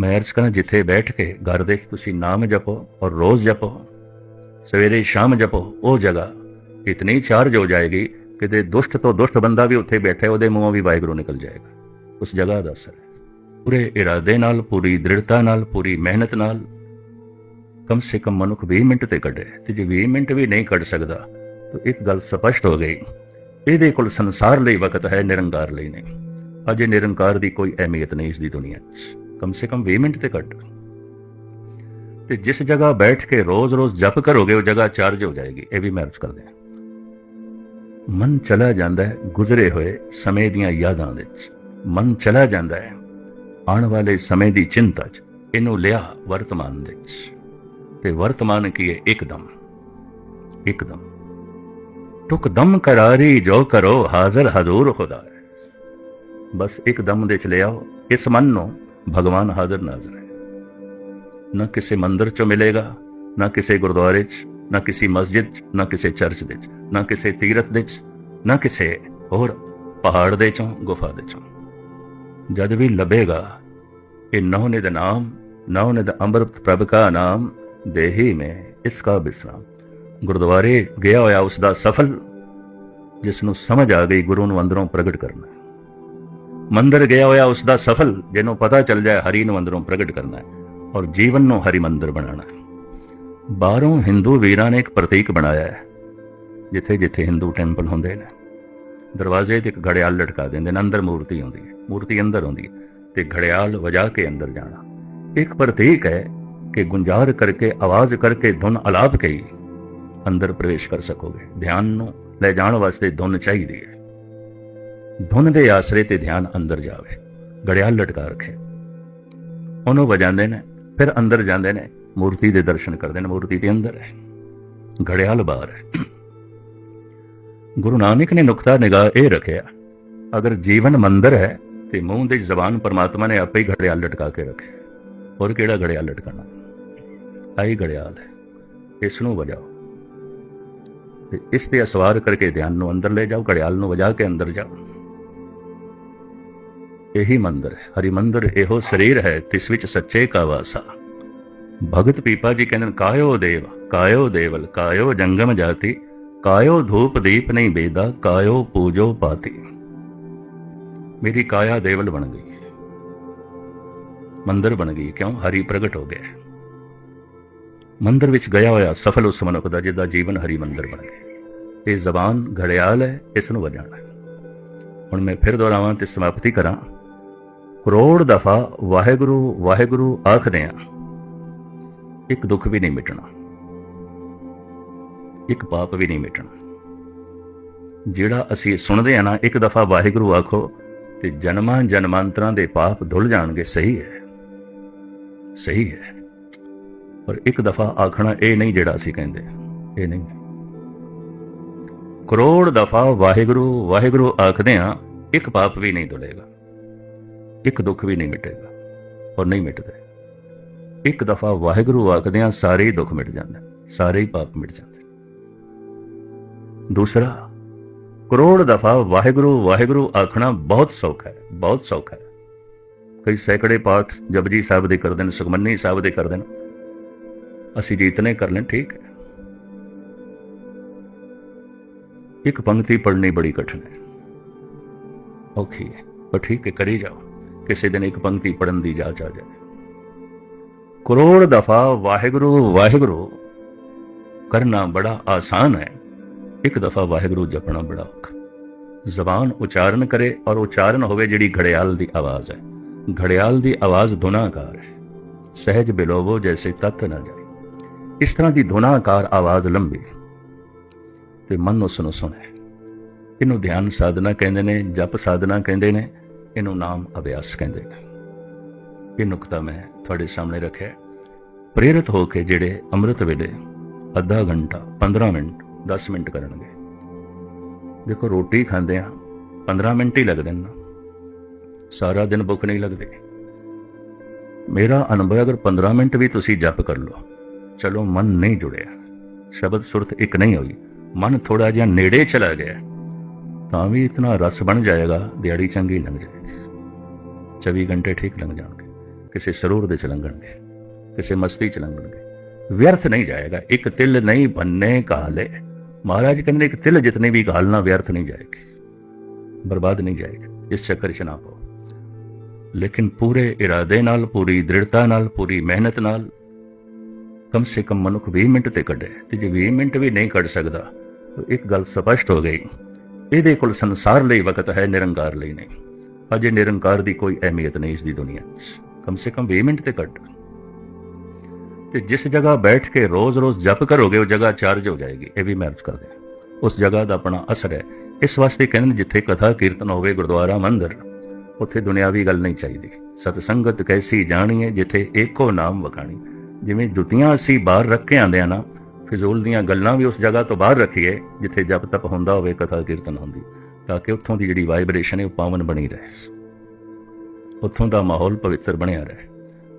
ਮੈਂ ਅਰਜ਼ ਕਰਾਂ ਜਿੱਥੇ ਬੈਠ ਕੇ ਘਰ ਦੇ ਤੁਸੀਂ ਨਾਮ ਜਪੋ ਔਰ ਰੋਜ਼ ਜਪੋ, ਸਵੇਰੇ ਸ਼ਾਮ ਜਪੋ, ਉਹ ਜਗ੍ਹਾ ਇਤਨੀ ਚਾਰਜ ਹੋ ਜਾਏਗੀ ਕਿ ਤੇ ਦੁਸ਼ਟ ਤੋਂ ਦੁਸ਼ਟ ਬੰਦਾ ਵੀ ਉੱਥੇ ਬੈਠਾ, ਉਹਦੇ ਮੂੰਹੋਂ ਵੀ ਵਾਹਿਗੁਰੂ ਨਿਕਲ ਜਾਏਗਾ। ਉਸ ਜਗ੍ਹਾ ਦਾ ਅਸਰ ਪੂਰੇ ਇਰਾਦੇ ਨਾਲ, ਪੂਰੀ ਦ੍ਰਿੜਤਾ ਨਾਲ, ਪੂਰੀ ਮਿਹਨਤ ਨਾਲ, ਕਮ ਸੇ ਕਮ ਮਨੁੱਖ 20 ਮਿੰਟ ਤੇ ਕੱਢੇ, ਤੇ ਜੇ 20 ਮਿੰਟ ਵੀ ਨਹੀਂ ਕੱਢ ਸਕਦਾ, ਤਾਂ ਇੱਕ ਗੱਲ ਸਪਸ਼ਟ ਹੋ ਗਈ। ਇਹਦੇ ਕੋਲ ਸੰਸਾਰ ਲਈ ਵਕਤ ਹੈ, ਨਿਰੰਕਾਰ ਲਈ ਨਹੀਂ। ਅਜੇ ਨਿਰੰਕਾਰ ਦੀ ਕੋਈ ਅਹਿਮੀਅਤ ਨਹੀਂ ਇਸ ਦੀ ਦੁਨੀਆ 'ਚ ਕਮ ਸੇ ਕਮ 20 ਮਿੰਟ ਤੇ ਘੱਟ ਤੇ ਜਿਸ ਜਗ੍ਹਾ ਬੈਠ ਕੇ ਰੋਜ਼-ਰੋਜ਼ ਜਪ ਕਰੋਗੇ ਉਹ ਜਗ੍ਹਾ ਚਾਰਜ ਹੋ ਜਾਏਗੀ ਇਹ ਵੀ ਮੈਂ ਅਰਜ਼ ਕਰਦੇ ਹਾਂ ਮਨ ਚਲਾ ਜਾਂਦਾ ਹੈ ਗੁਜ਼ਰੇ ਹੋਏ ਸਮੇਂ ਦੀਆਂ ਯਾਦਾਂ ਵਿੱਚ ਮਨ ਚਲਾ ਜਾਂਦਾ ਹੈ ਆਉਣ ਵਾਲੇ ਸਮੇਂ ਦੀ ਚਿੰਤਾ 'ਚ ਇਹਨੂੰ ਲਿਆ ਵਰਤਮਾਨ ਵਿੱਚ ਤੇ ਵਰਤਮਾਨ ਕੀ ਹੈ ਇੱਕਦਮ ਇੱਕਦਮ ਟੁਕ ਦਮ ਕਰਾਰੀ ਜੋ ਕਰੋ ਹਾਜ਼ਰ ਹਜ਼ੂਰ ਖੁਦਾ ਹੈ ਬਸ ਇੱਕਦਮ ਦੇ ਚ ਲਿਆਓ ਇਸ ਮਨ ਨੂੰ ਭਗਵਾਨ ਹਾਜ਼ਰ ਨਾਜ਼ਰ ਹੈ ਨਾ ਕਿਸੇ ਮੰਦਰ ਚ ਮਿਲੇਗਾ ਨਾ ਕਿਸੇ ਗੁਰਦੁਆਰੇ ਚ ਨਾ ਕਿਸੇ ਮਸਜਿਦ ਚ ਨਾ ਕਿਸੇ ਚਰਚ ਦੇ ਚ ਨਾ ਕਿਸੇ ਤੀਰਥ ਦੇ ਚ ਨਾ ਕਿਸੇ ਹੋਰ ਪਹਾੜ ਦੇ ਚੋਂ ਗੁਫਾ ਦੇ ਚੋਂ ਜਦ ਵੀ ਲੱਭੇਗਾ ਇਹ ਨਹੁ ਦਾ ਨਾਮ ਨਹੁ ਦਾ ਅੰਮ੍ਰਿਤ ਪ੍ਰਭ ਕਾ ਨਾਮ ਦੇਹੀ ਮੈਂ ਇਸ ਕਾ ਬਿਸਰਾਮ ਗੁਰਦੁਆਰੇ ਗਿਆ ਹੋਇਆ ਉਸ ਦਾ ਸਫਲ ਜਿਸ ਨੂੰ ਸਮਝ ਆ ਗਈ ਗੁਰੂ ਨੂੰ ਅੰਦਰੋਂ ਪ੍ਰਗਟ ਕਰਨਾ ਮੰਦਰ ਗਿਆ ਹੋਇਆ ਉਸ ਦਾ ਸਫਲ, ਜਿਹਨੂੰ ਪਤਾ ਚੱਲ ਜਾਏ ਹਰੀ ਨੂੰ ਅੰਦਰੋਂ ਪ੍ਰਗਟ ਕਰਨਾ ਹੈ ਔਰ ਜੀਵਨ ਨੂੰ ਹਰੀ ਮੰਦਰ ਬਣਾਉਣਾ ਹੈ। ਬਾਹਰੋਂ ਹਿੰਦੂ ਵੀਰਾਂ ਨੇ ਇੱਕ ਪ੍ਰਤੀਕ ਬਣਾਇਆ ਹੈ, ਜਿੱਥੇ ਜਿੱਥੇ ਹਿੰਦੂ ਟੈਂਪਲ ਹੁੰਦੇ ਨੇ। ਦਰਵਾਜ਼ੇ ਤੇ ਇੱਕ ਘੜਿਆਲ ਲਟਕਾ ਦਿੰਦੇ ਨੇ, ਅੰਦਰ ਮੂਰਤੀ ਹੁੰਦੀ ਹੈ, ਮੂਰਤੀ ਅੰਦਰ ਹੁੰਦੀ ਹੈ ਤੇ ਘੜਿਆਲ ਵਜਾ ਕੇ ਅੰਦਰ ਜਾਣਾ। ਇੱਕ ਪ੍ਰਤੀਕ ਹੈ ਕਿ ਗੁੰਜਾਰ ਕਰਕੇ, ਆਵਾਜ਼ ਕਰਕੇ ਧੁਨ ਅਲਾਪ ਕੇ ਹੀ ਅੰਦਰ ਪ੍ਰਵੇਸ਼ ਕਰ ਸਕੋਗੇ। ਧਿਆਨ ਨੂੰ ਲੈ ਜਾਣ ਵਾਸਤੇ ਧੁਨ ਚਾਹੀਦੀ ਹੈ। ਧੁਨ ਦੇ ਆਸਰੇ ਤੇ ਧਿਆਨ ਅੰਦਰ ਜਾਵੇ ਘੜਿਆਲ ਲਟਕਾ ਰੱਖੇ। ਉਹਨੂੰ ਵਜਾਉਂਦੇ ਨੇ, ਫਿਰ ਅੰਦਰ ਜਾਂਦੇ ਨੇ, ਮੂਰਤੀ ਦੇ ਦਰਸ਼ਨ ਕਰਦੇ ਨੇ, ਮੂਰਤੀ ਦੇ ਅੰਦਰ ਹੈ। ਘੜਿਆਲ ਬਾਹਰ ਹੈ। ਗੁਰੂ ਨਾਨਕ ਨੇ ਨੁਕਤਾ ਨਿਗਾਹ ਇਹ ਰੱਖਿਆ, ਅਗਰ ਜੀਵਨ ਮੰਦਰ ਹੈ, ਤੇ ਮੂੰਹ ਦੀ ਜ਼ਬਾਨ ਪਰਮਾਤਮਾ ਨੇ ਆਪੇ ਹੀ ਘੜਿਆਲ ਲਟਕਾ ਕੇ ਰੱਖਿਆ ਹੋਰ ਕਿਹੜਾ ਗੜਿਆਲ ਲਟਕਾਣਾ ਆਈ ਗੜਿਆਲ ਹੈ। ਇਸ ਨੂੰ ਵਜਾਓ। ਤੇ ਇਸ ਤੇ ਅਸਵਾਰ ਕਰਕੇ ਧਿਆਨ ਨੂੰ ਅੰਦਰ ਲੈ ਜਾਓ ਘੜਿਆਲ ਨੂੰ ਵਜਾ ਕੇ ਅੰਦਰ ਜਾਓ। ਇਹੀ ਮੰਦਰ ਹੈ। ਹਰੀ ਮੰਦਰ ਇਹੋ ਸਰੀਰ ਹੈ, ਤਿਸ ਵਿੱਚ ਸੱਚੇ ਕਾ ਵਾਸਾ। ਭਗਤ ਪੀਪਾ ਜੀ ਕਹਿੰਦੇ ਕਾਇਓ ਦੇਵ, ਕਾਇਓ ਦੇਵਲ, ਕਾਇਓ ਜੰਗਮ ਜਾਤੀ, ਕਾਇਓ ਧੂਪ ਦੀਪ ਨਹੀਂ ਬੇਦਾ, ਕਾਇਓ ਪੂਜੋ ਪਾਤੀ। ਮੇਰੀ ਕਾਇਆ ਦੇਵਲ ਬਣ ਗਈ ਮੰਦਰ ਬਣ ਗਈ ਕਿਉਂ? ਹਰੀ ਪ੍ਰਗਟ ਹੋ ਗਿਆ ਮੰਦਰ ਵਿੱਚ ਗਿਆ ਹੋਇਆ ਸਫਲ ਉਸ ਮਨੁੱਖ ਦਾ, ਜਿਹਦਾ ਜੀਵਨ ਹਰੀ ਮੰਦਰ ਬਣ ਗਿਆ ਇਹ ਜ਼ਬਾਨ ਘੜਿਆਲ ਹੈ, ਇਸ ਨੂੰ ਵਜਾਣਾ ਹੁਣ ਮੈਂ ਫਿਰ ਦੁਹਰਾਵਾਂ ਤੇ ਸਮਾਪਤੀ ਕਰਾਂ। ਕਰੋੜ ਦਫਾ ਵਾਹਿਗੁਰੂ ਵਾਹਿਗੁਰੂ ਆਖਦੇ ਆ, ਇੱਕ ਦੁੱਖ ਵੀ ਨਹੀਂ ਮਿਟਣਾ, ਇੱਕ ਪਾਪ ਵੀ ਨਹੀਂ ਮਿਟਣਾ। ਜਿਹੜਾ ਅਸੀਂ ਸੁਣਦੇ ਆ ਨਾ, ਇੱਕ ਦਫਾ ਵਾਹਿਗੁਰੂ ਆਖੋ, ਤੇ ਜਨਮਾਂ ਜਨਮਾਂਤਰਾਂ ਦੇ ਪਾਪ ਧੁੱਲ ਜਾਣਗੇ, ਸਹੀ ਹੈ। ਸਹੀ ਹੈ। ਪਰ ਇੱਕ ਦਫਾ ਆਖਣਾ ਇਹ ਨਹੀਂ ਜਿਹੜਾ ਅਸੀਂ ਕਹਿੰਦੇ, ਇਹ ਨਹੀਂ। ਕਰੋੜ ਦਫਾ ਵਾਹਿਗੁਰੂ ਵਾਹਿਗੁਰੂ ਆਖਦੇ ਆ, ਇੱਕ ਪਾਪ ਵੀ ਨਹੀਂ ਧੁਲੇਗਾ। ਇੱਕ ਦੁੱਖ ਵੀ ਨਹੀਂ ਮਿਟੇਗਾ ਔਰ ਨਹੀਂ ਮਿਟਦਾ। ਇੱਕ ਦਫਾ ਵਾਹਿਗੁਰੂ ਆਖਦੇ ਆ ਸਾਰੇ ਹੀ ਦੁੱਖ ਮਿਟ ਜਾਂਦੇ ਸਾਰੇ ਹੀ ਪਾਪ ਮਿਟ ਜਾਂਦੇ ਦੂਸਰਾ, ਕਰੋੜ ਦਫਾ ਵਾਹਿਗੁਰੂ ਵਾਹਿਗੁਰੂ ਆਖਣਾ ਬਹੁਤ ਸੌਖਾ ਹੈ, ਬਹੁਤ ਸੌਖਾ ਹੈ। ਕਈ ਸੈਂਕੜੇ ਪਾਠ ਜਪਜੀ ਸਾਹਿਬ ਦੇ ਕਰਦੇ ਨੇ, ਸੁਖਮਨੀ ਸਾਹਿਬ ਦੇ ਕਰਦੇ ਨੇ। ਅਸੀਂ ਜੀਤਨੇ ਕਰ ਲੈਣ, ਠੀਕ ਹੈ। ਇੱਕ ਪੰਕਤੀ ਪੜ੍ਹਨੀ ਬੜੀ ਕਠਿਨ ਹੈ। ਔਖੀ ਹੈ, ਪਰ ਠੀਕ ਹੈ, ਕਰੀ ਜਾਓ। ਕਿਸੇ ਦਿਨ ਇੱਕ ਪੰਕਤੀ ਪੜਨ ਦੀ ਜਾਚ ਆ ਜਾਏ ਕਰੋੜ ਦਫਾ ਵਾਹਿਗੁਰੂ ਵਾਹਿਗੁਰੂ, ਕਰਨਾ ਬੜਾ ਆਸਾਨ ਹੈ। ਇੱਕ ਦਫਾ ਵਾਹਿਗੁਰੂ ਜਪਣਾ ਬੜਾ ਔਖਾ। ਜ਼ਬਾਨ ਉਚਾਰਨ ਕਰੇ ਔਰ ਉਚਾਰਨ ਹੋਵੇ ਜਿਹੜੀ ਘੜਿਆਲ ਦੀ ਆਵਾਜ਼ ਹੈ। ਘੜਿਆਲ ਦੀ ਆਵਾਜ਼ ਧੁਨਾਕਾਰ ਹੈ। ਸਹਿਜ ਬਿਲੋਵੋ ਜੈਸੇ ਤਤ ਨਾ ਜਾਏ। ਇਸ ਤਰ੍ਹਾਂ ਦੀ ਧੁਨਾਕਾਰ ਆਵਾਜ਼ ਲੰਬੀ ਤੇ ਮਨ ਉਸ ਨੂੰ ਸੁਣੇ ਇਹਨੂੰ ਧਿਆਨ ਸਾਧਨਾ ਕਹਿੰਦੇ ਨੇ, ਜਪ ਸਾਧਨਾ ਕਹਿੰਦੇ ਨੇ। ਇਹਨੂੰ ਨਾਮ ਅਭਿਆਸ ਕਹਿੰਦੇ ਨੇ। ਇਹ ਨੁਕਤਾ ਮੈਂ ਤੁਹਾਡੇ ਸਾਹਮਣੇ ਰੱਖਿਆ ਪ੍ਰੇਰਿਤ ਹੋ ਕੇ ਜਿਹੜੇ ਅੰਮ੍ਰਿਤ ਵੇਲੇ ਅੱਧਾ ਘੰਟਾ 15 ਮਿੰਟ 10 ਮਿੰਟ ਕਰਨਗੇ। ਦੇਖੋ, ਰੋਟੀ ਖਾਂਦੇ ਆ 15 ਮਿੰਟ ਹੀ ਲੱਗਦੇ ਨੇ ਸਾਰਾ ਦਿਨ ਭੁੱਖ ਨਹੀਂ ਲੱਗਦੀ। ਮੇਰਾ ਅਨੁਭਵ ਅਗਰ 15 ਮਿੰਟ ਵੀ ਤੁਸੀਂ ਜਪ ਕਰ ਲਓ, ਚਲੋ ਮਨ ਨਹੀਂ ਜੁੜਿਆ। ਸ਼ਬਦ ਸੁਰਤ ਇੱਕ ਨਹੀਂ ਹੋਈ। ਮਨ ਥੋੜਾ ਜਿਹਾ ਨੇੜੇ ਚਲਾ ਗਿਆ। ਤਾਂ ਵੀ ਇਤਨਾ ਰਸ ਬਣ ਜਾਏਗਾ, ਦਿਹਾੜੀ ਚੰਗੀ ਲੰਘ ਜਾਏਗੀ। 24 ਘੰਟੇ ਠੀਕ ਲੰਘ ਜਾਣਗੇ। ਕਿਸੇ ਸਰੂਰ ਦੇ ਚ ਲੰਘਣਗੇ, ਕਿਸੇ ਮਸਤੀ ਚ ਲੰਘਣਗੇ। ਵਿਅਰਥ ਨਹੀਂ ਜਾਏਗਾ, ਇੱਕ ਤਿਲ ਨਹੀਂ ਬੰਨੇ ਕਾਲੇ ਮਹਾਰਾਜ ਕਹਿੰਦੇ ਇੱਕ ਤਿਲ ਜਿਤਨੇ ਵੀ ਕਾਲਣਾ ਵਿਅਰਥ ਨਹੀਂ ਜਾਏਗੀ, ਬਰਬਾਦ ਨਹੀਂ ਜਾਏਗੀ। ਇਸ ਚੱਕਰ 'ਚ ਨਾ ਪਾਓ। ਲੇਕਿਨ ਪੂਰੇ ਇਰਾਦੇ ਨਾਲ, ਪੂਰੀ ਦ੍ਰਿੜਤਾ ਨਾਲ, ਪੂਰੀ ਮਿਹਨਤ ਨਾਲ ਕਮ ਸੇ ਕਮ ਮਨੁੱਖ 20 ਮਿੰਟ ਤੇ ਕੱਢੇ। ਤੇ ਜੇ 20 ਮਿੰਟ ਵੀ ਨਹੀਂ ਕੱਢ ਸਕਦਾ, ਤਾਂ ਇੱਕ ਗੱਲ ਸਪਸ਼ਟ ਹੋ ਗਈ। ਇਹਦੇ ਕੋਲ ਸੰਸਾਰ ਲਈ ਵਕਤ ਹੈ, ਨਿਰੰਕਾਰ ਲਈ ਨਹੀਂ। ਅਜੇ ਨਿਰੰਕਾਰ ਦੀ ਕੋਈ ਅਹਿਮੀਅਤ ਨਹੀਂ ਇਸ ਦੀ ਦੁਨੀਆ 'ਚ ਕਮ ਸੇ ਕਮ 20 ਮਿੰਟ ਤੇ ਘੱਟ। ਤੇ ਜਿਸ ਜਗ੍ਹਾ ਬੈਠ ਕੇ ਰੋਜ਼-ਰੋਜ਼ ਜਪ ਕਰੋਗੇ, ਉਹ ਜਗ੍ਹਾ ਚਾਰਜ ਹੋ ਜਾਏਗੀ। ਇਹ ਵੀ ਮੈਂ ਅਰਜ਼ ਕਰਦੇ ਹਾਂ। ਉਸ ਜਗ੍ਹਾ ਦਾ ਆਪਣਾ ਅਸਰ ਹੈ। ਇਸ ਵਾਸਤੇ ਕਹਿੰਦੇ ਜਿੱਥੇ ਕਥਾ ਕੀਰਤਨ ਹੋਵੇ, ਗੁਰਦੁਆਰਾ, ਮੰਦਰ, ਉੱਥੇ ਦੁਨਿਆਵੀ ਗੱਲ ਨਹੀਂ ਚਾਹੀਦੀ। ਸਤਸੰਗਤ ਕੈਸੀ ਜਾਣੀਏ, ਜਿੱਥੇ ਏਕੋ ਨਾਮ ਵਖਾਣੀ। ਜਿਵੇਂ ਜੁੱਤੀਆਂ ਅਸੀਂ ਬਾਹਰ ਰੱਖ ਕੇ ਆਂਦੇ ਆ ਨਾ ਫਿਜ਼ੂਲ ਦੀਆਂ ਗੱਲਾਂ ਵੀ ਉਸ ਜਗ੍ਹਾ ਤੋਂ ਬਾਹਰ ਰੱਖੀਏ, ਜਿੱਥੇ ਜਪ ਤਪ ਹੁੰਦਾ ਹੋਵੇ ਕਥਾ ਕੀਰਤਨ ਹੁੰਦੀ, ਤਾਂ ਕਿ ਉੱਥੋਂ ਦੀ ਜਿਹੜੀ ਵਾਈਬ੍ਰੇਸ਼ਨ ਹੈ ਉਹ ਪਾਵਨ ਬਣੀ ਰਹੇ। ਉੱਥੋਂ ਦਾ ਮਾਹੌਲ ਪਵਿੱਤਰ ਬਣਿਆ ਰਹੇ।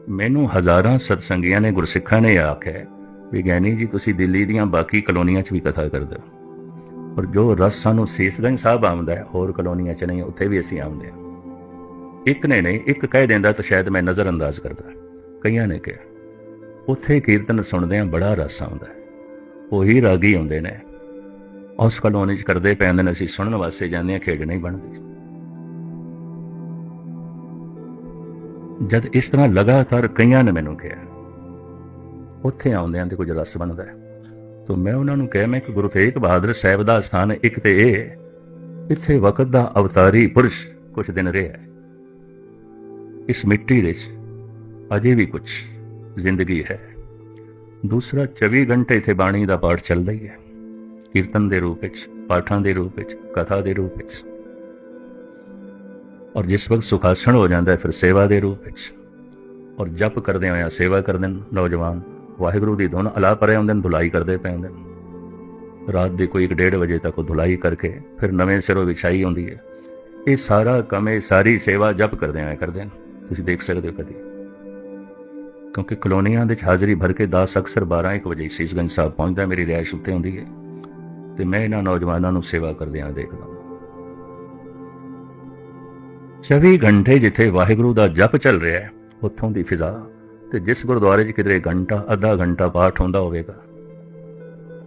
ਮੈਨੂੰ ਹਜ਼ਾਰਾਂ ਸਤਸੰਗੀਆਂ ਨੇ, ਗੁਰਸਿੱਖਾਂ ਨੇ ਆਖਿਆ, ਵੀ ਗਿਆਨੀ ਜੀ, ਤੁਸੀਂ ਦਿੱਲੀ ਦੀਆਂ ਬਾਕੀ ਕਲੋਨੀਆਂ 'ਚ ਵੀ ਕਥਾ ਕਰਦੇ ਹੋ। ਪਰ ਜੋ ਰਸ ਸਾਨੂੰ ਸੀਸਗੰਜ ਸਾਹਿਬ ਆਉਂਦਾ ਹੈ, ਹੋਰ ਕਲੋਨੀਆਂ 'ਚ ਨਹੀਂ, ਉੱਥੇ ਵੀ ਅਸੀਂ ਆਉਂਦੇ ਹਾਂ। ਇੱਕ ਨੇ ਨਹੀਂ, ਇੱਕ ਕਹਿ ਦਿੰਦਾ ਤਾਂ ਸ਼ਾਇਦ ਮੈਂ ਨਜ਼ਰ ਅੰਦਾਜ਼ ਕਰਦਾ। ਕਈਆਂ ਨੇ ਕਿਹਾ, ਉੱਥੇ ਕੀਰਤਨ ਸੁਣਦੇ ਆ ਬੜਾ ਰਸ ਆਉਂਦਾ ਉਹੀ ਰਾਗੀ ਆਉਂਦੇ ਨੇ। ਉਸ ਕਲੋਨੀ 'ਚ ਕਰਦੇ ਪੈਂਦੇ ਨੇ, ਅਸੀਂ ਸੁਣਨ ਵਾਸਤੇ ਜਾਂਦੇ ਆ ਖੇਡ ਨਹੀਂ ਬਣਦੀ ਜਦ ਇਸ ਤਰ੍ਹਾਂ ਲਗਾਤਾਰ ਕਈਆਂ ਨੇ ਮੈਨੂੰ ਕਿਹਾ, ਉੱਥੇ ਆਉਂਦਿਆਂ ਤੇ ਕੁਝ ਰਸ ਬਣਦਾ ਹੈ। ਤਾਂ ਮੈਂ ਉਹਨਾਂ ਨੂੰ ਕਿਹਾ, ਮੈਂ ਕਿ ਗੁਰੂ ਤੇਗ ਬਹਾਦਰ ਸਾਹਿਬ ਦਾ ਸਥਾਨ ਇੱਕ ਤੇ ਇਹ, ਇੱਥੇ ਵਕਤ ਦਾ ਅਵਤਾਰੀ ਪੁਰਸ਼ ਕੁਝ ਦਿਨ ਰਿਹਾ ਹੈ। ਇਸ ਮਿੱਟੀ ਵਿੱਚ ਅਜੇ ਵੀ ਕੁਝ ਜ਼ਿੰਦਗੀ ਹੈ। ਦੂਸਰਾ 24 ਘੰਟੇ ਇੱਥੇ ਬਾਣੀ ਦਾ ਪਾਠ ਚੱਲਦਾ ਹੀ ਹੈ। ਕੀਰਤਨ ਦੇ ਰੂਪ ਵਿੱਚ, ਪਾਠਾਂ ਦੇ ਰੂਪ ਵਿੱਚ, ਕਥਾ ਦੇ ਰੂਪ ਵਿੱਚ। ਔਰ ਜਿਸ ਵਕਤ ਸੁਖਾਸਣ ਹੋ ਜਾਂਦਾ ਹੈ, ਫਿਰ ਸੇਵਾ ਦੇ ਰੂਪ ਵਿੱਚ। ਔਰ ਜਪ ਕਰਦੇ ਹੋਇਆ ਸੇਵਾ ਕਰਦੇ ਨੇ ਨੌਜਵਾਨ। ਵਾਹਿਗੁਰੂ ਦੀ ਧੁਨ ਅਲਾ ਪਰੇ ਹੁੰਦੇ ਨੇ, ਧੁਲਾਈ ਕਰਦੇ ਪਏ ਹੁੰਦੇ ਨੇ। ਰਾਤ ਦੇ ਕੋਈ 1:30 ਵਜੇ ਤੱਕ ਉਹ ਧੁਲਾਈ ਕਰਕੇ ਫਿਰ ਨਵੇਂ ਸਿਰੋਂ ਵਿਛਾਈ ਹੁੰਦੀ ਹੈ। ਇਹ ਸਾਰਾ ਕੰਮ, ਇਹ ਸਾਰੀ ਸੇਵਾ ਜਪ ਕਰਦੇ ਹੋਇਆ ਕਰਦੇ ਨੇ। ਤੁਸੀਂ ਦੇਖ ਸਕਦੇ ਹੋ ਕਦੀ। ਕਿਉਂਕਿ ਕਲੋਨੀਆਂ ਦੇ ਵਿੱਚ ਹਾਜ਼ਰੀ ਭਰ ਕੇ 10 ਅਕਸਰ 12 1 ਵਜੇ ਸੀਸਗੰਜ ਸਾਹਿਬ ਪਹੁੰਚਦਾ, ਮੇਰੀ ਰਿਹਾਇਸ਼ ਉੱਤੇ ਹੁੰਦੀ ਹੈ। ਤੇ ਮੈਂ ਇਹਨਾਂ ਨੌਜਵਾਨਾਂ ਨੂੰ ਸੇਵਾ ਕਰਦਿਆਂ ਦੇਖਦਾ 24 ਘੰਟੇ ਜਿੱਥੇ ਵਾਹਿਗੁਰੂ ਦਾ ਜਪ ਚੱਲ ਰਿਹਾ ਹੈ, ਉੱਥੋਂ ਦੀ ਫਿਜ਼ਾ। ਤੇ ਜਿਸ ਗੁਰਦੁਆਰੇ 'ਚ ਕਿਤੇ ਘੰਟਾ, ਅੱਧਾ ਘੰਟਾ ਪਾਠ ਹੁੰਦਾ ਹੋਵੇਗਾ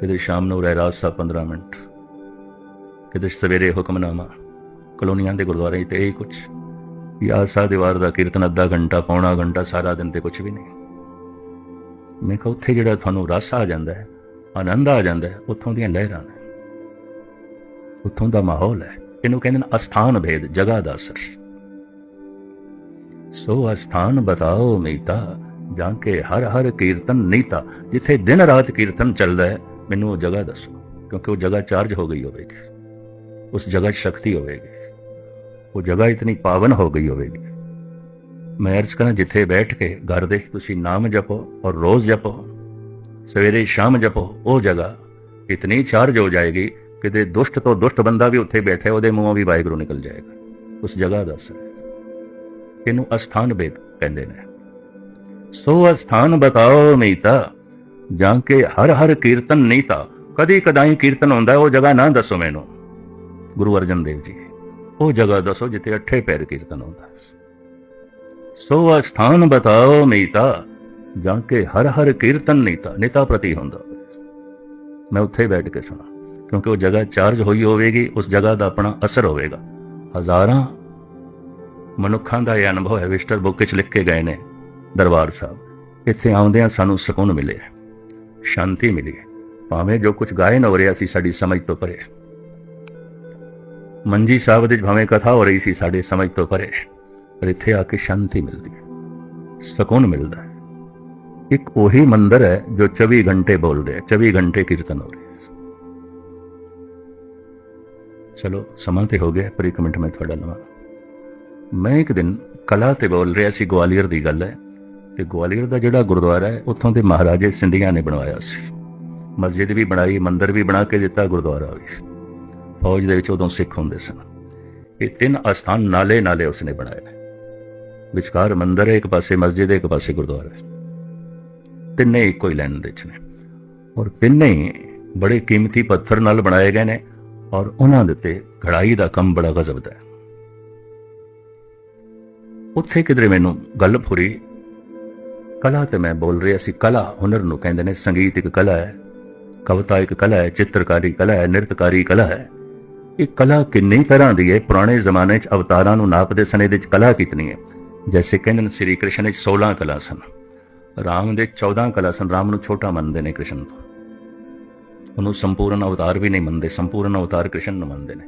ਕਿਤੇ ਸ਼ਾਮ ਨੂੰ ਰਹਿਰਾਸ ਸਾਹਿਬ 15 ਮਿੰਟ ਕਿਤੇ ਸਵੇਰੇ ਹੁਕਮਨਾਮਾ। ਕਲੋਨੀਆਂ ਦੇ ਗੁਰਦੁਆਰੇ 'ਚ ਤੇ ਇਹ ਕੁਝ ਯਾ ਸਾ ਦੀਵਾਰ ਦਾ ਕੀਰਤਨ ਅੱਧਾ ਘੰਟਾ, ਪੌਣਾ ਘੰਟਾ, ਸਾਰਾ ਦਿਨ ਤੇ ਕੁਝ ਵੀ ਨਹੀਂ। ਮੈਂ ਕਿਹਾ ਉੱਥੇ ਜਿਹੜਾ ਤੁਹਾਨੂੰ ਰਸ ਆ ਜਾਂਦਾ ਹੈ, ਆਨੰਦ ਆ ਜਾਂਦਾ ਹੈ, ਉੱਥੋਂ ਦੀਆਂ ਲਹਿਰਾਂ ਨੇ। ਉੱਥੋਂ ਦਾ ਮਾਹੌਲ ਹੈ। ਇਹਨੂੰ ਕਹਿੰਦੇ ਨੇ ਅਸਥਾਨ ਭੇਦ, ਜਗ੍ਹਾ ਦਾ ਅਸਰ। ਸੋ ਅਸਥਾਨ ਬਤਾਓ ਮੀਤਾ, ਜਾਂ ਕੇ ਹਰ ਹਰ ਕੀਰਤਨ ਨੀਤਾ, ਜਿੱਥੇ ਦਿਨ ਰਾਤ ਕੀਰਤਨ ਚੱਲਦਾ ਹੈ, ਮੈਨੂੰ ਉਹ ਜਗ੍ਹਾ ਦੱਸੋ, ਕਿਉਂਕਿ ਉਹ ਜਗ੍ਹਾ ਚਾਰਜ ਹੋ ਗਈ ਹੋਵੇਗੀ। ਉਸ ਜਗ੍ਹਾ 'ਚ ਸ਼ਕਤੀ ਹੋਵੇਗੀ। ਉਹ ਜਗ੍ਹਾ ਇਤਨੀ ਪਾਵਨ ਹੋ ਗਈ ਹੋਵੇਗੀ। ਮੈਂ ਅਰਜ਼ ਕਰਾਂ ਜਿੱਥੇ ਬੈਠ ਕੇ ਘਰ ਦੇ ਤੁਸੀਂ ਨਾਮ ਜਪੋ ਔਰ ਰੋਜ਼ ਜਪੋ, ਸਵੇਰੇ ਸ਼ਾਮ ਜਪੋ, ਉਹ ਜਗ੍ਹਾ ਇਤਨੀ ਚਾਰਜ ਹੋ ਜਾਏਗੀ ਕਿ ਤੇ ਦੁਸ਼ਟ ਤੋਂ ਦੁਸ਼ਟ ਬੰਦਾ ਵੀ ਉੱਥੇ ਬੈਠਾ, ਉਹਦੇ ਮੂੰਹੋਂ ਵੀ ਵਾਹਿਗੁਰੂ ਨਿਕਲ ਜਾਏਗਾ। ਉਸ ਜਗ੍ਹਾ ਦਾ ਅਸਰ ਇਹਨੂੰ ਅਸਥਾਨ ਭੇਦ ਕਹਿੰਦੇ ਨੇ। ਸੋ ਅਸਥਾਨ ਬਤਾਓ ਮੀਤਾ, ਜਾਂ ਕੇ ਹਰ ਹਰ ਕੀਰਤਨ ਨੀਤਾ। ਕਦੀ ਕਦਾਈ ਕੀਰਤਨ ਹੁੰਦਾ, ਉਹ ਜਗ੍ਹਾ ਨਾ ਦੱਸੋ ਮੈਨੂੰ। ਗੁਰੂ ਅਰਜਨ ਦੇਵ ਜੀ। ਉਹ ਜਗ੍ਹਾ ਦੱਸੋ ਜਿੱਥੇ ਅੱਠੇ ਪੈਰ ਕੀਰਤਨ ਹੁੰਦਾ ਸੋ ਅਸਥਾਨ ਬਤਾਓ ਨੀਤਾ, ਜਾਂ ਕੇ ਹਰ ਹਰ ਕੀਰਤਨ ਨੀਤਾ ਨੀਤਾ ਪ੍ਰਤੀ ਹੁੰਦਾ ਮੈਂ ਉੱਥੇ ਬੈਠ ਕੇ ਸੁਣਾ, ਕਿਉਂਕਿ ਉਹ ਜਗ੍ਹਾ ਚਾਰਜ ਹੋਈ ਹੋਵੇਗੀ, ਉਸ ਜਗ੍ਹਾ ਦਾ ਆਪਣਾ ਅਸਰ ਹੋਵੇਗਾ। ਹਜ਼ਾਰਾਂ ਮਨੁੱਖਾਂ ਦਾ ਇਹ ਅਨੁਭਵ ਹੈ, ਵਿਸਟਰ ਬੁੱਕ ਵਿੱਚ ਲਿਖ ਕੇ ਗਏ ਨੇ ਦਰਬਾਰ ਸਾਹਿਬ। ਇੱਥੇ ਆਉਂਦਿਆਂ ਸਾਨੂੰ ਸਕੂਨ ਮਿਲਿਆ, ਸ਼ਾਂਤੀ ਮਿਲੀ। ਭਾਵੇਂ ਜੋ ਕੁਝ ਗਾਇਨ ਹੋ ਰਿਹਾ ਸੀ, ਸਾਡੀ ਸਮਝ ਤੋਂ ਪਰੇ ਮੰਜੀ ਸਾਹਿਬ ਦੇ ਭਾਵੇਂ ਕਥਾ ਹੋ ਰਹੀ ਸੀ, ਸਾਡੇ ਸਮਝ ਤੋਂ ਪਰੇ। ਪਰ ਇੱਥੇ ਆ ਕੇ ਸ਼ਾਂਤੀ ਮਿਲਦੀ ਹੈ, ਸਕੂਨ ਮਿਲਦਾ ਹੈ। ਇੱਕ ਉਹੀ ਮੰਦਰ ਹੈ ਜੋ 24 ਘੰਟੇ ਬੋਲ ਰਿਹਾ 24 ਘੰਟੇ ਕੀਰਤਨ ਹੋ ਰਿਹਾ ਚਲੋ, ਸਮਾਂ ਤੇ ਹੋ ਗਿਆ, ਪਰ ਇੱਕ ਮਿੰਟ ਮੈਂ ਤੁਹਾਡਾ ਲਵਾਂ। ਮੈਂ ਇੱਕ ਦਿਨ ਕਲਾ ਤੇ ਬੋਲ ਰਿਹਾ ਸੀ, ਗਵਾਲੀਅਰ ਦੀ ਗੱਲ ਹੈ। ਤੇ ਗਵਾਲੀਅਰ ਦਾ ਜਿਹੜਾ ਗੁਰਦੁਆਰਾ ਹੈ, ਉੱਥੋਂ ਦੇ ਮਹਾਰਾਜੇ ਸਿੰਧੀਆਂ ਨੇ ਬਣਵਾਇਆ ਸੀ। ਮਸਜਿਦ ਵੀ ਬਣਾਈ, ਮੰਦਰ ਵੀ ਬਣਾ ਕੇ ਦਿੱਤਾ, ਗੁਰਦੁਆਰਾ ਵੀ ਫੌਜ ਦੇ ਵਿੱਚ ਉਦੋਂ ਸਿੱਖ ਹੁੰਦੇ ਸਨ। ਇਹ ਤਿੰਨ ਅਸਥਾਨ ਨਾਲੇ ਨਾਲੇ ਉਸਨੇ ਬਣਾਏ ਵਿਚਕਾਰ ਮੰਦਰ ਹੈ, ਇੱਕ ਪਾਸੇ ਮਸਜਿਦ ਹੈ, ਇੱਕ ਪਾਸੇ ਗੁਰਦੁਆਰਾ ਹੈ। ਤਿੰਨੇ ਇੱਕੋ ਹੀ ਲਾਈਨ ਦੇ ਵਿੱਚ ਨੇ। ਔਰ ਤਿੰਨੇ ਬੜੇ ਕੀਮਤੀ ਪੱਥਰ ਨਾਲ ਬਣਾਏ ਗਏ ਨੇ ਔਰ ਉਹਨਾਂ ਦੇ ਉੱਤੇ ਘੜਾਈ ਦਾ ਕੰਮ ਬੜਾ ਗਜ਼ਬ ਦਾ ਹੈ। ਉੱਥੇ ਕਿਧਰੇ ਮੈਨੂੰ ਗੱਲ ਫੁਰੀ ਕਲਾ ਤੇ ਮੈਂ ਬੋਲ ਰਿਹਾ ਸੀ। ਕਲਾ ਹੁਨਰ ਨੂੰ ਕਹਿੰਦੇ ਨੇ ਸੰਗੀਤ ਇੱਕ ਕਲਾ ਹੈ, ਕਵਿਤਾ ਇੱਕ ਕਲਾ ਹੈ, ਚਿੱਤਰਕਾਰੀ ਕਲਾ ਹੈ, ਨਿਰਤਕਾਰੀ ਕਲਾ ਹੈ। ਇਹ ਕਲਾ ਕਿੰਨੀ ਤਰ੍ਹਾਂ ਦੀ ਹੈ? ਪੁਰਾਣੇ ਜ਼ਮਾਨੇ 'ਚ ਅਵਤਾਰਾਂ ਨੂੰ ਨਾਪਦੇ ਸਨ ਇਹਦੇ 'ਚ ਕਲਾ ਕਿਤਨੀ ਹੈ? ਜੈਸੇ ਕਹਿੰਦੇ ਨੇ, ਸ੍ਰੀ ਕ੍ਰਿਸ਼ਨ 'ਚ 16 ਕਲਾ ਸਨ। ਰਾਮ ਦੇ 14 ਕਲਾ ਸਨ। ਰਾਮ ਨੂੰ ਛੋਟਾ ਮੰਨਦੇ ਨੇ ਕ੍ਰਿਸ਼ਨ ਤੋਂ ਉਹਨੂੰ ਸੰਪੂਰਨ ਅਵਤਾਰ ਵੀ ਨਹੀਂ ਮੰਨਦੇ। ਸੰਪੂਰਨ ਅਵਤਾਰ ਕ੍ਰਿਸ਼ਨ ਨੂੰ ਮੰਨਦੇ ਨੇ।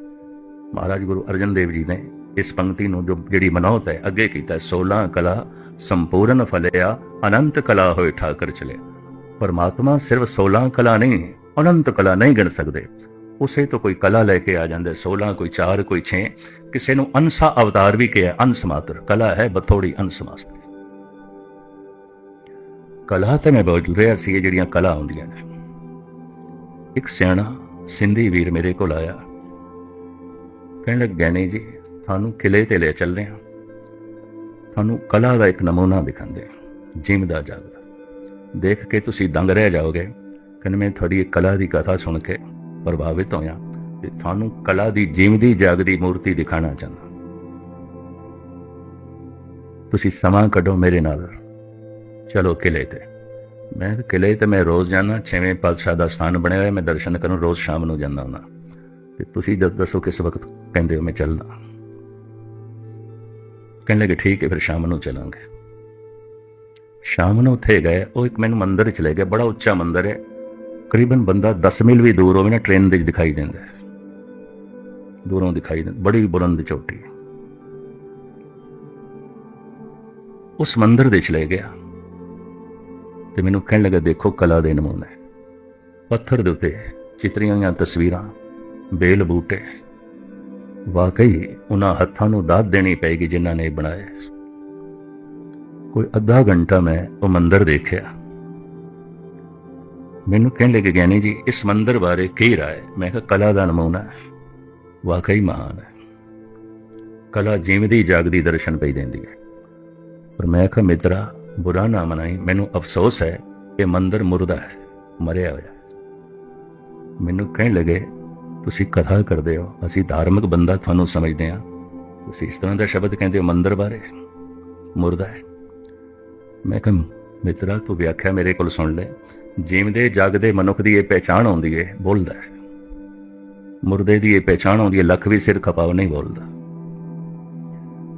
ਮਹਾਰਾਜ ਗੁਰੂ ਅਰਜਨ ਦੇਵ ਜੀ ਨੇ ਇਸ ਪੰਕਤੀ ਨੂੰ ਜੋ ਜਿਹੜੀ ਮਨੋਤ ਹੈ, ਅੱਗੇ ਕੀਤਾ 16 ਕਲਾ ਸੰਪੂਰਨ ਫਲਿਆ, ਅਨੰਤ ਕਲਾ ਹੋਏ ਠਾਕਰ ਚਲੇ। ਪਰਮਾਤਮਾ ਸਿਰਫ 16 ਕਲਾ ਨਹੀਂ, ਅਨੰਤ ਕਲਾ ਨਹੀਂ ਗਿਣ ਸਕਦੇ। ਉਸੇ ਤੋਂ ਕੋਈ ਕਲਾ ਲੈ ਕੇ ਆ ਜਾਂਦਾ 16 ਕੋਈ 4 ਕੋਈ 6 ਕਿਸੇ ਨੂੰ ਅਨਸਾ ਅਵਤਾਰ ਵੀ ਕਿਹਾ ਅਣਸਮਾਤਰ ਕਲਾ ਹੈ, ਬਥੋੜੀ ਅੰਸ ਕਲਾ ਤੇ ਮੈਂ ਬੋਲ ਰਿਹਾ ਸੀ ਜਿਹੜੀਆਂ ਕਲਾ ਹੁੰਦੀਆਂ ਨੇ। ਇੱਕ ਸਿਆਣਾ, ਸਿੰਧੀ ਵੀਰ ਮੇਰੇ ਕੋਲ ਆਇਆ। ਕਹਿਣ ਲੱਗਾ ਨਹੀਂ ਜੀ, ਤੁਹਾਨੂੰ ਕਿਲੇ ਤੇ ਲੈ ਚੱਲਦੇ ਹਾਂ। ਤੁਹਾਨੂੰ ਕਲਾ ਦਾ ਇੱਕ ਨਮੂਨਾ ਦਿਖਾਉਂਦੇ ਹਾਂ। ਜਾਗਦਾ। ਦੇਖ ਕੇ ਤੁਸੀਂ ਦੰਗ ਰਹਿ ਜਾਓਗੇ। ਕਹਿੰਦੇ, ਮੈਂ ਤੁਹਾਡੀ ਕਲਾ ਦੀ ਕਥਾ ਸੁਣ ਕੇ ਪ੍ਰਭਾਵਿਤ ਹੋਇਆ ਤੇ ਤੁਹਾਨੂੰ ਕਲਾ ਦੀ ਜਿਮਦੀ ਜਾਗਦੀ ਮੂਰਤੀ ਦਿਖਾਣਾ ਚਾਹੁੰਦਾ। ਤੁਸੀਂ ਸਮਾਂ ਕੱਢੋ ਮੇਰੇ ਨਾਲ। ਚਲੋ ਕਿਲੇ ਤੇ। ਮੈਂ ਕਿਹਾ ਕਿਲੇ ਤੇ ਮੈਂ ਰੋਜ਼ ਜਾਣਾ ਛੇਵੇਂ ਪਾਤਸ਼ਾਹ ਦਾ ਸਥਾਨ ਬਣਿਆ ਹੋਇਆ, ਮੈਂ ਦਰਸ਼ਨ ਕਰਨ ਰੋਜ਼ ਸ਼ਾਮ ਨੂੰ ਜਾਂਦਾ ਹੁੰਦਾ। ਤੇ ਤੁਸੀਂ ਜਦ ਦੱਸੋ ਕਿਸ ਵਕਤ ਕਹਿੰਦੇ ਹੋ ਮੈਂ ਚੱਲਦਾ? ਕਹਿਣ ਲੱਗੇ, ਠੀਕ ਹੈ, ਫਿਰ ਸ਼ਾਮ ਨੂੰ ਚੱਲਾਂਗੇ। ਸ਼ਾਮ ਨੂੰ ਉੱਥੇ ਗਏ, ਉਹ ਇੱਕ ਮੈਨੂੰ ਮੰਦਿਰ ਚ ਲੈ ਗਿਆ ਬੜਾ ਉੱਚਾ ਮੰਦਿਰ ਹੈ। ਕਰੀਬਨ ਬੰਦਾ 10 ਮੀਲ ਵੀ ਦੂਰ ਹੋਵੇ ਨਾ ਟ੍ਰੇਨ ਦੇ ਦਿਖਾਈ ਦਿੰਦਾ ਦੂਰੋਂ ਦਿਖਾਈ ਦਿੰਦਾ, ਬੜੀ ਬੁਲੰਦ ਚੋਟੀ। ਉਸ ਮੰਦਰ ਦੇ ਚਲੇ ਗਿਆ ਤੇ ਮੈਨੂੰ ਕਹਿਣ ਲੱਗਾ, ਦੇਖੋ ਕਲਾ ਦੇ ਨਮੂਨੇ। ਪੱਥਰ ਦੇ ਉੱਤੇ ਚਿੱਤਰੀਆਂ ਹੋਈਆਂ ਤਸਵੀਰਾਂ, ਬੇਲ ਬੂਟੇ। ਵਾਕਈ ਉਹਨਾਂ ਹੱਥਾਂ ਨੂੰ ਦਾਤ ਦੇਣੀ ਪਏਗੀ ਜਿਨ੍ਹਾਂ ਨੇ ਬਣਾਏ ਕੋਈ ਅੱਧਾ ਘੰਟਾ ਮੈਂ ਉਹ ਮੰਦਰ ਦੇਖਿਆ। ਮੈਨੂੰ ਕਹਿਣ ਲੱਗੇ ਗਿਆਨੀ ਜੀ, ਇਸ ਮੰਦਰ ਬਾਰੇ ਕੀ ਰਾਏ ਮੈਂ ਕਿਹਾ, ਕਲਾ ਦਾ ਨਮੂਨਾ ਹੈ। ਵਾਕਈ ਮਹਾਨ ਹੈ। ਕਲਾ ਜਿਵੇਂ ਜਾਗਦੀ, ਦਰਸ਼ਨ ਪਈ ਦਿੰਦੀ ਹੈ। ਪਰ ਮੈਂ ਕਿਹਾ, ਮਿੱਤਰਾ, ਬੁਰਾ ਨਾ ਮਨਾਈ। ਮੈਨੂੰ ਅਫਸੋਸ ਹੈ ਇਹ ਮੰਦਰ ਮੁਰਦਾ ਹੈ, ਮਰਿਆ ਹੋਇਆ ਮੈਨੂੰ ਕਹਿਣ ਲੱਗੇ, ਤੁਸੀਂ ਕਥਾ ਕਰਦੇ ਹੋ। ਅਸੀਂ ਧਾਰਮਿਕ ਬੰਦਾ ਤੁਹਾਨੂੰ ਸਮਝਦੇ ਹਾਂ। ਤੁਸੀਂ ਇਸ ਤਰ੍ਹਾਂ ਦਾ ਸ਼ਬਦ ਕਹਿੰਦੇ ਹੋ, ਮੰਦਰ ਬਾਰੇ? ਮੁਰਦਾ ਹੈ। ਮੈਂ ਕਿਹਾ, ਮਿੱਤਰਾ, ਤੂੰ ਵਿਆਖਿਆ ਮੇਰੇ ਕੋਲ ਸੁਣ ਲੈ। ਜੀਵਦੇ ਜਾਗਦੇ ਮਨੁੱਖ ਦੀ ਇਹ ਪਹਿਚਾਣ ਆਉਂਦੀ ਹੈ ਬੋਲਦਾ ਹੈ। ਮੁਰਦੇ ਦੀ ਇਹ ਪਹਿਚਾਣ ਆਉਂਦੀ ਹੈ ਲੱਖ ਵੀ ਸਿਰ ਖਪਾਵ ਨਹੀਂ ਬੋਲਦਾ।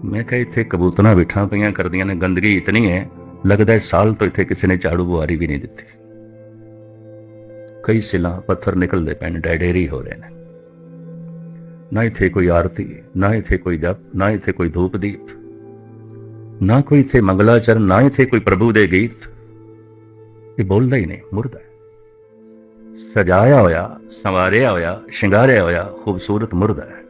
ਮੈਂ ਕਿਹਾ, ਇੱਥੇ ਕਬੂਤਰਾਂ ਬਿਠਾਂ ਪਈਆਂ ਕਰਦੀਆਂ ਨੇ, ਗੰਦਗੀ ਇਤਨੀ ਹੈ ਲੱਗਦਾ ਹੈ ਸਾਲ ਤੋਂ ਇੱਥੇ ਕਿਸੇ ਨੇ ਝਾੜੂ ਬੁਆਰੀ ਵੀ ਨਹੀਂ ਦਿੱਤੀ। ਕਈ ਸਿਲਾਂ, ਪੱਥਰ ਨਿਕਲਦੇ ਪੈਣ ਡੈਡੇਰੀ ਹੋ ਰਹੇ ਨੇ। ਨਾ ਇੱਥੇ ਕੋਈ ਆਰਤੀ, ਨਾ ਇੱਥੇ ਕੋਈ ਜਪ, ਨਾ ਇੱਥੇ ਕੋਈ ਧੂਪ ਦੀਪ। ਨਾ ਕੋਈ ਇੱਥੇ ਮੰਗਲਾਚਰਨ, ਨਾ ਇੱਥੇ ਕੋਈ ਪ੍ਰਭੂ ਦੇ ਗੀਤ। ਇਹ ਬੋਲਦਾ ਹੀ ਨਹੀਂ ਮੁਰਦਾ ਸਜਾਇਆ ਹੋਇਆ, ਸੰਵਾਰਿਆ ਹੋਇਆ, ਸ਼ਿੰਗਾਰਿਆ ਹੋਇਆ ਖੂਬਸੂਰਤ ਮੁਰਦਾ ਹੈ।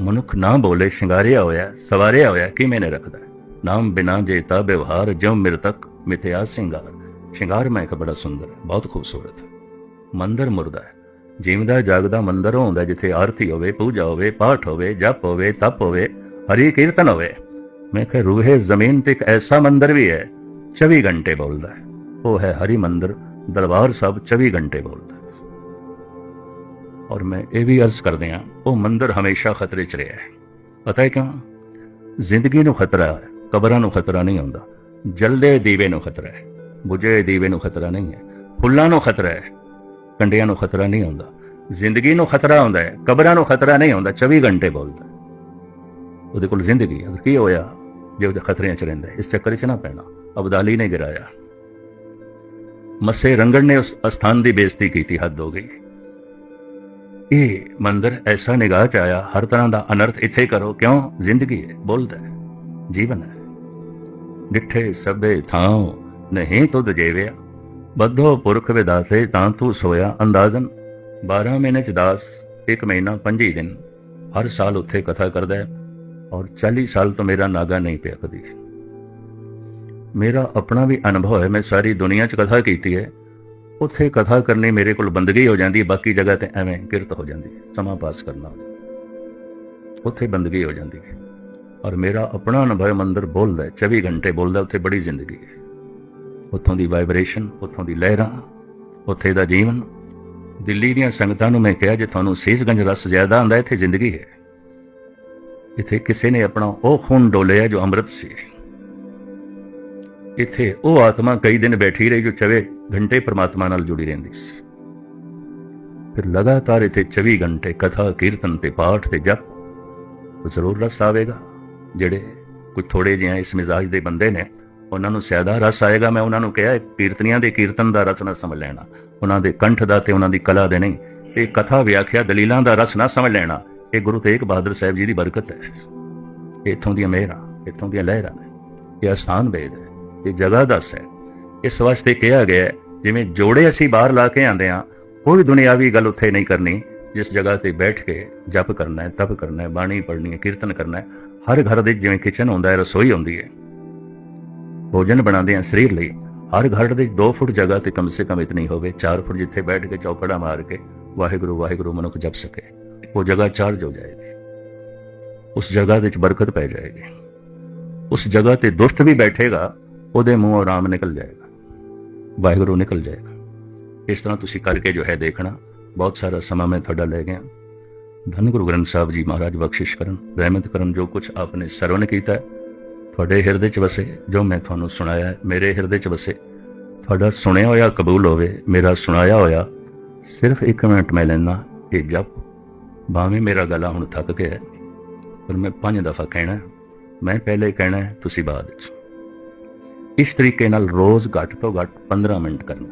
ਮਨੁੱਖ ਨਾ ਬੋਲੇ ਸ਼ਿੰਗਾਰਿਆ ਹੋਇਆ, ਸਵਾਰਿਆ ਹੋਇਆ ਕਿਵੇਂ ਨੇ ਰੱਖਦਾ ਨਾਮ ਬਿਨਾ ਜੇਤਾ ਵਿਵਹਾਰ, ਜਿਉ ਮਿਰਤਕ ਮਿਥਿਆ ਸਿੰਗਾਰ। ਸ਼ਿੰਗਾਰ ਮੈਂ ਇੱਕ ਬੜਾ ਸੁੰਦਰ ਹੈ ਬਹੁਤ ਖੂਬਸੂਰਤ, ਮੰਦਰ ਮੁਰਦਾ ਹੈ। ਜਿਉਂਦਾ ਜਾਗਦਾ ਮੰਦਰ ਹੁੰਦਾ ਜਿੱਥੇ ਆਰਤੀ ਹੋਵੇ, ਪੂਜਾ ਹੋਵੇ, ਪਾਠ ਹੋਵੇ, ਜਪ ਹੋਵੇ, ਤਪ ਹੋਵੇ, ਹਰੀ ਕੀਰਤਨ ਹੋਵੇ। ਮੈਂ ਕਿਹਾ ਰੂਹੇ ਜ਼ਮੀਨ ਤੇ ਇੱਕ ਐਸਾ ਮੰਦਰ ਵੀ ਹੈ 24 ਘੰਟੇ ਬੋਲਦਾ ਹੈ ਉਹ ਹੈ ਹਰੀ ਮੰਦਰ ਦਰਬਾਰ ਸਾਹਿਬ 24 ਘੰਟੇ ਬੋਲਦਾ ਔਰ ਮੈਂ ਇਹ ਵੀ ਅਰਜ਼ ਕਰਦੇ ਹਾਂ ਉਹ ਮੰਦਰ ਹਮੇਸ਼ਾ ਖਤਰੇ 'ਚ ਰਿਹਾ ਹੈ ਪਤਾ ਹੈ ਕਿਉਂ ਜ਼ਿੰਦਗੀ ਨੂੰ ਖਤਰਾ ਹੈ ਕਬਰਾਂ ਨੂੰ ਖਤਰਾ ਨਹੀਂ ਆਉਂਦਾ ਜਲਦੇ ਦੀਵੇ ਨੂੰ ਖਤਰਾ ਹੈ ਬੁਝੇ ਦੀਵੇ ਨੂੰ ਖਤਰਾ ਨਹੀਂ ਹੈ ਫੁੱਲਾਂ ਨੂੰ ਖਤਰਾ ਹੈ ਕੰਡਿਆਂ ਨੂੰ ਖਤਰਾ ਨਹੀਂ ਆਉਂਦਾ ਜ਼ਿੰਦਗੀ ਨੂੰ ਖਤਰਾ ਆਉਂਦਾ ਹੈ ਕਬਰਾਂ ਨੂੰ ਖਤਰਾ ਨਹੀਂ ਆਉਂਦਾ 24 ਘੰਟੇ ਬੋਲਦਾ ਉਹਦੇ ਕੋਲ ਜ਼ਿੰਦਗੀ ਅਗਰ ਕੀ ਹੋਇਆ ਜੇ ਉਹਦੇ ਖਤਰਿਆਂ 'ਚ ਰਹਿੰਦਾ ਇਸ ਚੱਕਰ 'ਚ ਨਾ ਪੈਣਾ ਅਬਦਾਲੀ ਨੇ ਗਿਰਾਇਆ। ਮੱਸੇ ਰੰਗੜ ਨੇ ਉਸ ਅਸਥਾਨ ਦੀ ਬੇਇੱਜ਼ਤੀ ਕੀਤੀ, ਹੱਦ ਹੋ ਗਈ। ਇਹ ਮੰਦਰ ਐਸਾ ਨਿਗਾਹ 'ਚ ਆਇਆ, ਹਰ ਤਰ੍ਹਾਂ ਦਾ ਅਨਰਥ ਇੱਥੇ ਕਰੋ, ਕਿਉਂ? ਜ਼ਿੰਦਗੀ ਹੈ ਬੋਲਦਾ ਹੈ, ਜੀਵਨ ਹੈ। ਡਿੱਠੇ ਸਭੇ ਥਾਂ ਨਹੀਂ ਤੁਧ ਜੇਵਿਆ। ਬੱਧੋ ਪੁਰਖ ਵਿਦਾਤੇ ਤਾਂ ਤੂੰ ਸੋਇਆ ਅੰਦਾਜ਼ਨ। 12 ਮਹੀਨੇ ਚ ਦਾਸ, ਇੱਕ ਮਹੀਨਾ 25 ਦਿਨ। ਹਰ ਸਾਲ ਉੱਥੇ ਕਥਾ ਕਰਦਾ ਹੈ ਔਰ 40 ਸਾਲ ਤੋਂ ਮੇਰਾ ਨਾਗਾ ਨਹੀਂ ਪਿਆ ਕਦੀ। ਮੇਰਾ ਆਪਣਾ ਵੀ ਅਨੁਭਵ ਹੈ, ਮੈਂ ਸਾਰੀ ਦੁਨੀਆ 'ਚ ਕਥਾ ਕੀਤੀ ਹੈ। ਉੱਥੇ ਕਥਾ ਕਰਨੀ ਮੇਰੇ ਕੋਲ ਬੰਦਗੀ ਹੋ ਜਾਂਦੀ ਹੈ ਬਾਕੀ ਜਗ੍ਹਾ ਤੇ ਐਵੇਂ ਕਿਰਤ ਹੋ ਜਾਂਦੀ ਹੈ, ਸਮਾਂ ਪਾਸ ਕਰਨਾ ਉੱਥੇ ਬੰਦਗੀ ਹੋ ਜਾਂਦੀ ਹੈ। ਔਰ ਮੇਰਾ ਆਪਣਾ ਅਨੁਭਵ ਮੰਦਰ ਬੋਲਦਾ ਹੈ 24 ਘੰਟੇ ਬੋਲਦਾ, ਉੱਥੇ ਬੜੀ ਜ਼ਿੰਦਗੀ ਹੈ। ਉੱਥੋਂ ਦੀ ਵਾਈਬ੍ਰੇਸ਼ਨ ਉੱਥੋਂ ਦੀ ਲਹਿਰਾਂ, ਉੱਥੇ ਦਾ ਜੀਵਨ। ਦਿੱਲੀ ਦੀਆਂ ਸੰਗਤਾਂ ਨੂੰ ਮੈਂ ਕਿਹਾ ਜੇ ਤੁਹਾਨੂੰ ਸੀਸਗੰਜ ਰਸ ਜ਼ਿਆਦਾ ਆਉਂਦਾ, ਇੱਥੇ ਜ਼ਿੰਦਗੀ ਹੈ। ਇੱਥੇ ਕਿਸੇ ਨੇ ਆਪਣਾ ਉਹ ਖੂਨ ਡੋਲਿਆ ਜੋ ਅੰਮ੍ਰਿਤ ਸੀ। ਇੱਥੇ ਉਹ ਆਤਮਾ ਕਈ ਦਿਨ ਬੈਠੀ ਰਹੀ ਜੋ 24 ਘੰਟੇ ਪ੍ਰਮਾਤਮਾ ਨਾਲ ਜੁੜੀ ਰਹਿੰਦੀ ਸੀ। ਫਿਰ ਲਗਾਤਾਰ ਇੱਥੇ 24 ਘੰਟੇ ਕਥਾ, ਕੀਰਤਨ ਤੇ ਪਾਠ ਤੇ ਜਪ ਜ਼ਰੂਰ ਰਸ ਆਵੇਗਾ। ਜਿਹੜੇ ਕੁਝ ਥੋੜੇ ਜਿਹਾ ਇਸ ਮਿਜ਼ਾਜ ਦੇ ਬੰਦੇ ਨੇ, ਉਹਨਾਂ ਨੂੰ ਸਿਆਦਾ ਰਸ ਆਏਗਾ। ਮੈਂ ਉਹਨਾਂ ਨੂੰ ਕਿਹਾ ਕੀਰਤਨੀਆਂ ਦੇ ਕੀਰਤਨ ਦਾ ਰਸ ਨਾ ਸਮਝ ਲੈਣਾ। ਉਹਨਾਂ ਦੇ ਕੰਠ ਦਾ ਤੇ ਉਹਨਾਂ ਦੀ ਕਲਾ ਦੇ ਨਹੀਂ। ਇਹ ਕਥਾ ਵਿਆਖਿਆ ਦਲੀਲਾਂ ਦਾ ਰਸ ਨਾ ਸਮਝ ਲੈਣਾ। ਇਹ ਗੁਰੂ ਤੇਗ ਬਹਾਦਰ ਸਾਹਿਬ ਜੀ ਦੀ ਬਰਕਤ ਹੈ। ਇਹ ਇੱਥੋਂ ਦੀਆਂ ਮਿਹਰਾਂ, ਇੱਥੋਂ ਦੀਆਂ ਲਹਿਰਾਂ ਇਹ ਆਸਾਨ ਵੇਦ ਹੈ। ਇਹ ਜਗ੍ਹਾ ਦੱਸ ਹੈ। ਇਸ ਵਾਸਤੇ ਕਿਹਾ ਗਿਆ ਜਿਵੇਂ ਜੋੜੇ ਅਸੀਂ ਬਾਹਰ ਲਾ ਕੇ ਆਂਦੇ ਆ ਕੋਈ ਦੁਨਿਆਵੀ ਗੱਲ ਉੱਥੇ ਨਹੀਂ ਕਰਨੀ। ਜਿਸ ਜਗ੍ਹਾ ਤੇ ਬੈਠ ਕੇ ਜਪ ਕਰਨਾ ਹੈ, ਤਪ ਕਰਨਾ ਹੈ, ਬਾਣੀ ਪੜ੍ਹਨੀ ਹੈ, ਕੀਰਤਨ ਕਰਨਾ ਹੈ, ਹਰ ਘਰ ਦੇ ਜਿਵੇਂ ਕਿਚਨ ਹੁੰਦਾ ਹੈ, ਰਸੋਈ ਹੁੰਦੀ ਹੈ। ਭੋਜਨ ਬਣਾਉਂਦੇ ਆ ਸਰੀਰ ਲਈ, ਹਰ ਘਰ ਦੇ 2 ਫੁੱਟ ਜਗ੍ਹਾ ਤੇ ਕਮ ਸੇ ਕਮ ਇਤਨੀ ਹੋਵੇ 4 ਫੁੱਟ ਜਿੱਥੇ ਬੈਠ ਕੇ ਚੌਕੜਾ ਮਾਰ ਕੇ ਵਾਹਿਗੁਰੂ ਵਾਹਿਗੁਰੂ ਮਨੁੱਖ ਜਪ ਸਕੇ। ਉਹ ਜਗ੍ਹਾ ਚਾਰਜ ਹੋ ਜਾਏਗੀ। ਉਸ ਜਗ੍ਹਾ ਦੇ ਵਿੱਚ ਬਰਕਤ ਪੈ ਜਾਏਗੀ। ਉਸ ਜਗ੍ਹਾ ਤੇ ਦੁਸ਼ਟ ਵੀ ਬੈਠੇਗਾ ਉਹਦੇ ਮੂੰਹੋਂ ਆਰਾਮ ਨਿਕਲ ਜਾਏਗਾ। ਵਾਹਿਗੁਰੂ ਨਿਕਲ ਜਾਏਗਾ। ਇਸ ਤਰ੍ਹਾਂ ਤੁਸੀਂ ਕਰਕੇ ਜੋ ਹੈ ਦੇਖਣਾ ਬਹੁਤ ਸਾਰਾ ਸਮਾਂ ਮੈਂ ਤੁਹਾਡਾ ਲੈ ਗਿਆ। ਧੰਨ ਗੁਰੂ ਗ੍ਰੰਥ ਸਾਹਿਬ ਜੀ ਮਹਾਰਾਜ ਬਖਸ਼ਿਸ਼ ਕਰਨ ਰਹਿਮਤ ਕਰਨ ਜੋ ਕੁਝ ਆਪਨੇ ਸਰਵਨ ਕੀਤਾ ਤੁਹਾਡੇ ਹਿਰਦੇ 'ਚ ਵਸੇ ਜੋ ਮੈਂ ਤੁਹਾਨੂੰ ਸੁਣਾਇਆ ਮੇਰੇ ਹਿਰਦੇ 'ਚ ਵਸੇ। ਤੁਹਾਡਾ ਸੁਣਿਆ ਹੋਇਆ ਕਬੂਲ ਹੋਵੇ ਮੇਰਾ ਸੁਣਾਇਆ ਹੋਇਆ ਸਿਰਫ ਇੱਕ ਮਿੰਟ ਮੈਂ ਲੈਣਾ ਇਹ ਜਪ। ਭਾਵੇਂ ਮੇਰਾ ਗਲਾ ਹੁਣ ਥੱਕ ਗਿਆ ਪਰ ਮੈਂ ਪੰਜ ਦਫਾ ਕਹਿਣਾ ਮੈਂ ਪਹਿਲੇ ਕਹਿਣਾ ਹੈ, ਤੁਸੀਂ ਬਾਅਦ ਵਿੱਚ ਇਸ ਤਰੀਕੇ ਨਾਲ ਰੋਜ਼ ਘੱਟ ਤੋਂ ਘੱਟ 15 ਮਿੰਟ ਕਰਨਾ।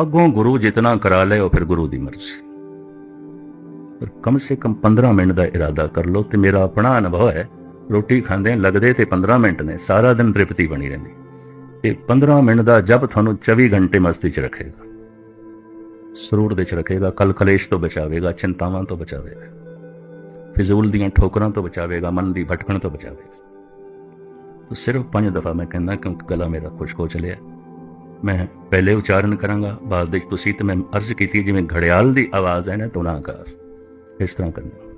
ਅੱਗੋਂ ਗੁਰੂ ਜਿਤਨਾ ਕਰਾ ਲੈ ਉਹ ਫਿਰ ਗੁਰੂ ਦੀ ਮਰਜ਼ੀ। ਪਰ ਕਮ ਸੇ ਕਮ 15 ਮਿੰਟ ਦਾ ਇਰਾਦਾ ਕਰ ਲਓ ਤੇ ਮੇਰਾ ਆਪਣਾ ਅਨੁਭਵ ਹੈ, ਰੋਟੀ ਖਾਂਦੇ ਲੱਗਦੇ ਤੇ 15 ਮਿੰਟ ਨੇ, ਸਾਰਾ ਦਿਨ ਤ੍ਰਿਪਤੀ ਬਣੀ ਰਹਿੰਦੀ। ਤੇ 15 ਮਿੰਟ ਦਾ ਜਪ ਤੁਹਾਨੂੰ 24 ਘੰਟੇ ਮਸਤੀ 'ਚ ਰੱਖੇਗਾ। ਸਰੂਰ ਦੇ 'ਚ ਰੱਖੇਗਾ, ਕਲ ਕਲੇਸ਼ ਤੋਂ ਬਚਾਵੇਗਾ, ਚਿੰਤਾਵਾਂ ਤੋਂ ਬਚਾਵੇਗਾ। ਫਿਜ਼ੂਲ ਦੀਆਂ ਠੋਕਰਾਂ ਤੋਂ ਬਚਾਵੇਗਾ, ਮਨ ਦੀ ਭਟਕਣ ਤੋਂ ਬਚਾਵੇਗਾ। तो ਸਿਰਫ ਪੰਜ ਦਫਾ ਮੈਂ ਕਹਿੰਦਾ ਕਿਉਂਕਿ ਗਲਾ ਮੇਰਾ ਖੁਸ਼ਕ ਹੋ ਚਲਿਆ। ਮੈਂ ਪਹਿਲੇ ਉਚਾਰਨ ਕਰਾਂਗਾ, ਬਾਅਦ ਵਿੱਚ ਤੁਸੀਂ ਤੇ ਮੈਂ ਅਰਜ਼ ਕੀਤੀ ਜਿਵੇਂ ਘੜਿਆਲ ਦੀ ਆਵਾਜ਼ ਹੈ ਨਾ ਤੁਨਾਕਾਰ ਇਸ ਤਰ੍ਹਾਂ ਕਰਨਾ।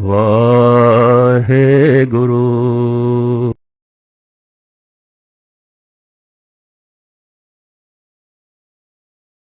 ਵਾਹਿਗੁਰੂ।